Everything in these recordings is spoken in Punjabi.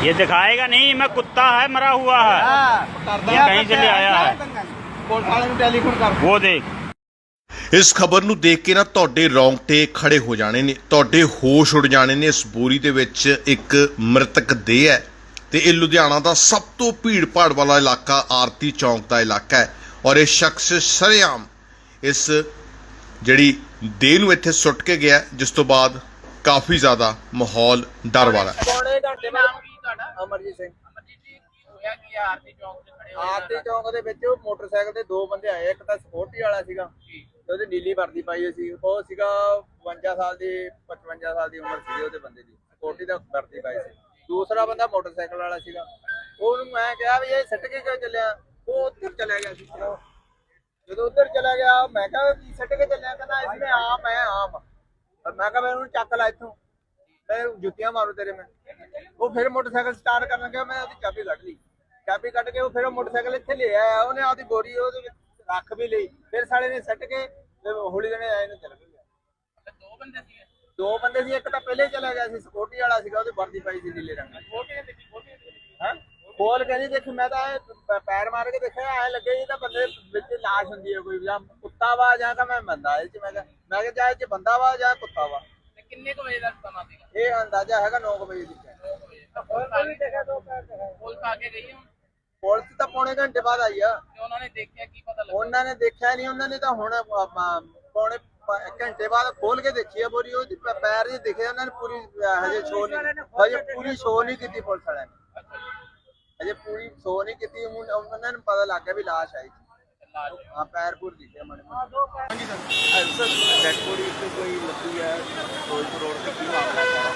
ये दिखाएगा नहीं मैं कुत्ता है मरा हुआ है ਕਰਦਾ ये कहीं से ले आया है ਪੁਲਿਸ ਵਾਲੇ ਨੂੰ ਟੈਲੀਫੋਨ ਕਰ वो देख ਇਸ ਖਬਰ ਨੂੰ ਦੇਖ ਕੇ ਨਾ ਤੁਹਾਡੇ ਰੌਂਗਟੇ ਖੜੇ ਹੋ ਜਾਣੇ ਨੇ ਤੁਹਾਡੇ ਹੋਸ਼ ਉੱਡ ਜਾਣੇ ਨੇ ਇਸ ਬੋਰੀ ਦੇ ਵਿੱਚ ਇੱਕ ਮ੍ਰਿਤਕ ਦੇਹ ਹੈ ਤੇ ਇਹ ਲੁਧਿਆਣਾ ਦਾ ਸਭ ਤੋਂ ਭੀੜ ਭਾੜ ਵਾਲਾ ਇਲਾਕਾ ਆਰਤੀ ਚੌਂਕ ਦਾ ਇਲਾਕਾ ਹੈ ਔਰ ਇਹ ਸ਼ਖਸ ਸ਼ਰੇਆਮ ਇਸ ਜਿਹੜੀ ਦੇਹ ਨੂੰ ਇੱਥੇ ਸੁੱਟ ਕੇ ਗਿਆ ਜਿਸ ਤੋਂ ਬਾਅਦ ਕਾਫੀ ਜ਼ਿਆਦਾ ਮਾਹੌਲ ਡਰ ਵਾਲਾ ਹੈ। ਪੌਣੇ ਘੰਟੇ ਨਾਮ ਕੀ ਤੁਹਾਡਾ? ਅਮਰਜੀਤ ਸਿੰਘ। ਅਮਰਜੀਤ ਜੀ ਕੀ ਹੋਇਆ? ਕੀ ਆ ਆਰਤੀ ਚੌਂਕ ਤੇ ਖੜੇ ਹੋ ਆਰਤੀ ਚੌਂਕ ਦੇ ਵਿੱਚ ਉਹ ਮੋਟਰਸਾਈਕਲ ਤੇ ਦੋ ਬੰਦੇ ਆਏ ਇੱਕ ਤਾਂ ਸਪੋਰਟੀ ਵਾਲਾ ਸੀਗਾ ਤੇ ਉਹਦੀ ਨੀਲੀ ਵਰਦੀ ਪਾਈ ਹੋਈ ਸੀ। ਉਹ ਸੀਗਾ 52 ਸਾਲ ਦੀ 55 ਸਾਲ ਦੀ ਉਮਰ ਸੀ ਉਹਦੇ ਬੰਦੇ ਦੀ। ਸਪੋਰਟੀ ਦਾ ਵਰਦੀ ਪਾਈ ਸੀ। ਦੂਸਰਾ ਬੰਦਾ ਮੋਟਰਸਾਈਕਲ ਵਾਲਾ ਸੀਗਾ। ਉਹਨੂੰ ਮੈਂ ਕਿਹਾ ਵੀ ਇਹ ਸਿੱਟ ਕੇ ਕਿਉਂ ਚੱਲਿਆ? ਉਹ ਉੱਧਰ ਚਲਾ ਗਿਆ ਸੀ। ਜਦੋਂ ਉੱਧਰ ਚਲਾ ਗਿਆ ਮੈਂ ਕਿਹਾ ਕੀ ਸਿੱਟ ਕੇ ਚੱਲਿਆ ਕਹਿੰਦਾ ਹੈ ਆਮ ਔਰ ਮੈਂ ਕਿਹਾ ਮੈਂ ਉਹਨੂੰ ਚੱਕ ਲਾ ਇੱਥੋਂ। ਮੈਂ ਜੁੱਤੀਆਂ ਮਾਰੂ ਤੇਰੇ ਮੈਂ। ਉਹ ਫਿਰ ਮੋਟਰਸਾਈਕਲ ਸਟਾਰਟ ਕਰਨ ਲੱਗਾ ਮੈਂ ਉਹਦੀ ਚਾਬੀ ਕੱਢ ਲਈ। ਚਾਬੀ ਕੱਢ ਕੇ ਉਹ ਫਿਰ ਉਹ ਮੋਟਰਸਾਈਕਲ ਇੱਥੇ ਲੈ ਆਇਆ ਉਹਨੇ ਆਪਦੀ ਬੋਰੀ ਉਹਦੇ ਵਿੱਚ ਰੱਖ ਵੀ ਲਈ। ਫਿਰ ਸਾਲੇ ਨੇ ਸੱਟ ਕੇ ਹੌਲੀ ਜਣੇ ਆਏ ਨੂੰ ਚਲ ਤੇ ਦੋ ਬੰਦੇ ਸੀਗੇ? ਦੋ ਬੰਦੇ ਸੀ ਇੱਕ ਤਾਂ ਪਹਿਲੇ ਚਲਾ ਗਿਆ ਸੀ ਸਪੋਰਟੀ ਵਾਲਾ ਸੀਗਾ ਉਹਦੀ ਵਰਦੀ ਪਾਈ ਸੀ ਨੀਲੇ ਰੰਗ ਦੀ। ਛੋਟੇ ਨੇ ਦੇਖੀ। ਹਾਂ? ਮੈਂ ਤਾਂ ਪੈਰ ਮਾਰ ਕੇ ਦੇਖਿਆ ਐ ਲੱਗੇ ਇਹ ਤਾਂ ਬੰਦੇ ਵਿੱਚ ਲਾਸ਼ ਹੁੰਦੀ ਹੈ ਕੋਈ ਜਾਂ ਕੁੱਤਾ ਵਾ ਜਾਂ ਕਿ ਮੈਂ ਬੰਦਾ ਇਹ ਚ ਮੈਂ ਕਿਹਾ ਮੈਂ ਕਿਹਾ ਜਾਂ ਇਹ ਚ ਬੰਦਾ ਵਾ ਜਾਂ ਕੁੱਤਾ ਵਾ। ਤੇ ਕਿੰਨੇ ਕੁ ਵਜੇ ਦਾ ਸਮਾਂ ਸੀਗਾ? ਇਹ ਅੰਦਾਜ਼ਾ ਹੈਗਾ 9 ਵਜੇ ਦੀ ਵਜੇ। ਤਾਂ ਪੁਲਿਸ ਆ ਗਈ। ਪੁਲਿਸ ਆ ਕੇ ਗਈ ਹੁਣ? ਪੁਲਿਸ ਤਾਂ ਪੌਣੇ ਘੰਟੇ ਬਾਅਦ ਆਈ ਆ। ਤੇ ਉਹਨਾਂ ਨੇ ਦੇਖਿਆ ਕੀ ਪਤਾ ਲੱਗਾ? ਉਹਨਾਂ ਨੇ ਦੇਖਿਆ ਨਹੀਂ ਉਹਨਾਂ ਨੇ ਤਾਂ ਹੁਣ ਆਪਾਂ ਪੌਣੇ ਪ- ਘੰਟੇ ਬਾਅਦ ਖੋਲ ਕੇ ਦੇਖੀ ਆ ਬੋਰੀ ਉਹਦੀ ਪ- ਪੈਰ ਜੀ ਦਿਖੇ ਉਹਨਾਂ ਨੇ ਪੂਰੀ ਅਹ, ਹਜੇ ਸ਼ੋ ਨਹੀਂ ਹਜੇ ਪੂਰੀ ਸ਼ੋ ਨਹੀਂ ਕੀਤੀ ਪੁਲਿਸ ਵਾਲਿਆਂ ਨੇ। ਹਜੇ ਪੂਰੀ ਸ਼ੋ ਨਹੀਂ ਕੀਤੀ ਹੁਣ ਉਹਨਾਂ ਨੂੰ ਪਤਾ ਲੱਗ ਗਿਆ ਵੀ ਲਾਸ਼ ਆਈ ਸੀ ਲਾਸ਼ ਹਾਂ, ਪੈਰ ਪੂਰ ਦਿਖੇ ਮੜੇ ਡੈਡ ਬੋਡੀ ਇੱਥੇ ਕੋਈ ਲੱਗੀ ਫਿਰੋਜ਼ਪੁਰ ਰੋਡ ਤੇ ਕੀ ਮਾਮਲਾ ਸਾਰਾ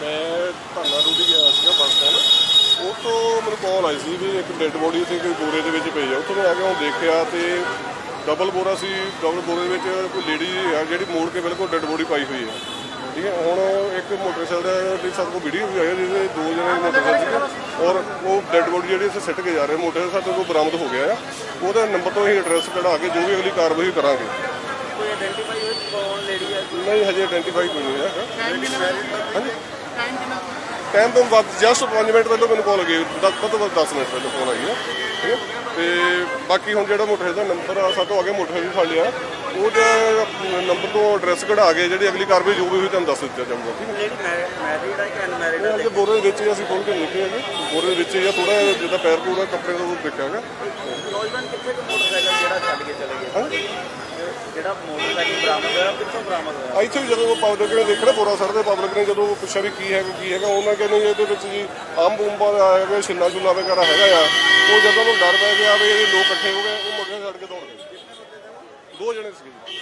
ਮੈਂ ਧੰਨਾ ਰੂੜੀ ਗਿਆ ਸੀਗਾ ਬੱਸ ਸਟੈਂਡ ਉਹ ਤੋਂ ਮੈਨੂੰ ਕਾਲ ਆਈ ਸੀ ਵੀ ਇੱਕ ਡੈੱਡ ਬੋਡੀ ਇੱਥੇ ਕੋਈ ਬੋਰੇ ਦੇ ਵਿੱਚ ਪਈ ਆ। ਉੱਥੋਂ ਮੈਂ ਆ ਕੇ ਹੁਣ ਦੇਖਿਆ ਤੇ ਡਬਲ ਬੋਰਾ ਸੀ ਡਬਲ ਬੋਰੇ ਦੇ ਵਿੱਚ ਕੋਈ ਲੇਡੀ ਆ ਜਿਹੜੀ ਮੋੜ ਕੇ ਬਿਲਕੁਲ ਡੈੱਡ ਬੋਡੀ ਪਾਈ ਹੋਈ ਹੈ ਠੀਕ ਹੈ ਹੁਣ ਇੱਕ ਮੋਟਰਸਾਈਕਲ ਦੀ ਸਾਡੇ ਕੋਲ ਵੀਡੀਓ ਵੀ ਆਈ ਹੈ ਜਿਹਦੇ ਦੋ ਜਣੇ ਮੋਟਰਸਾਈਕਲ ਸੀਗੇ ਔਰ ਉਹ ਡੈੱਡ ਬੋਡੀ ਜਿਹੜੀ ਇੱਥੇ ਸਿੱਟ ਕੇ ਜਾ ਰਹੇ ਮੋਟਰਸਾਈਕਲ ਸਾਡੇ ਕੋਲ ਬਰਾਮਦ ਹੋ ਗਿਆ ਆ। ਉਹਦਾ ਨੰਬਰ ਤੋਂ ਅਸੀਂ ਐਡਰੈਸ ਕਢਾ ਕੇ ਜੋ ਵੀ ਅਗਲੀ ਕਾਰਵਾਈ ਕਰਾਂਗੇ। ਕੋਈ ਆਇਡੈਂਟੀਫਾਈ ਹੋਈ ਕੌਣ ਲੇਡੀ ਹੈ ਨਹੀਂ ਹਜੇ ਆਇਡੈਂਟੀਫਾਈ ਕੋਈ ਨਹੀਂ ਹੈ ਟਾਈਮ ਕਿੰਨਾ ਹਾਂਜੀ। ਟਾਈਮ ਕਿੰਨਾ ਟਾਈਮ ਤੋਂ ਬਾਅਦ ਜਸਟ 5 ਮਿੰਟ ਪਹਿਲਾਂ ਮੈਨੂੰ ਕਾਲ ਗਈ। ਦਸ ਤੋਂ ਬਾਅਦ 10 ਮਿੰਟ ਪਹਿਲਾਂ ਕਾਲ ਆਈ ਹੈ ਠੀਕ ਹੈ? ਤੇ ਬਾਕੀ ਹੁਣ ਜਿਹੜਾ ਮੋਟਰਸਾਈਕਲ ਦਾ ਨੰਬਰ ਆ ਸਾਤੋਂ ਅੱਗੇ ਮੋਟਰਸਾਈਕਲ ਫੜ ਲਿਆ। ਉਹਦਾ ਨੰਬਰ ਤੋਂ ਐਡਰੈਸ ਕਢਾ ਕੇ ਜਿਹੜੀ ਅਗਲੀ ਕਾਰਵਾਈ ਜੋ ਵੀ ਹੋਈ ਤੁਹਾਨੂੰ ਦੱਸ ਦਿੱਤਾ ਜਾਊਗਾ ਠੀਕ ਹੈ ਮੈਰਿਡ ਹੈ ਕਿ ਅਨਮੈਰਿਡ ਹੈ ਅੱਗੇ ਬੋਰੇ ਦੇ ਵਿੱਚ ਹੀ ਅਸੀਂ ਖੋਲ ਕੇ ਨਿਕਲੇ ਹੈਗੇ ਬੋਰੇ ਦੇ ਵਿੱਚ ਜਾਂ ਥੋੜਾ ਜਿੱਦਾਂ ਪੈਰ ਪੂਰਾ ਕੱਪੜੇ ਤੋਂ ਦੇਖਿਆ ਹੈਗਾ। ਨੌਜਵਾਨ ਕਿੱਥੇ ਕੁ ਮੋਟਰਸਾਈਕਲ ਜਿਹੜਾ ਜਿਹੜਾ ਮੋਟਰਸਾਈਕਲ ਬਰਾਮਦ ਹੋਇਆ ਕਿੱਥੋਂ ਬਰਾਮਦ ਹੋਇਆ? ਇੱਥੇ ਵੀ ਜਦੋਂ ਪਬਲਿਕ ਨੇ ਦੇਖਿਆ ਬੋਰਾ ਸਰ ਦੇ ਪਬਲਿਕ ਨੇ ਜਦੋਂ ਪੁੱਛਿਆ ਵੀ ਕੀ ਹੈਗਾ ਕੀ ਹੈਗਾ, ਉਹਨਾਂ ਕਹਿੰਦੇ ਇਹਦੇ ਵਿੱਚ ਜੀ ਆਮ ਬੂੰਬਾ ਹੈਗਾ ਛਿੱਲਾ ਛੁੱਲਾ ਵਗੈਰਾ ਹੈਗਾ ਆ। ਉਹ ਜਦੋਂ ਨੂੰ ਡਰ ਪੈ ਗਿਆ ਵੀ ਇਹ ਲੋਕ ਇਕੱਠੇ ਹੋ ਗਏ, ਉਹ ਮੁੰਡੇ ਛੱਡ ਕੇ ਦੌੜ ਗਏ। ਦੋ ਜਣੇ ਸੀਗੇ ਜੀ।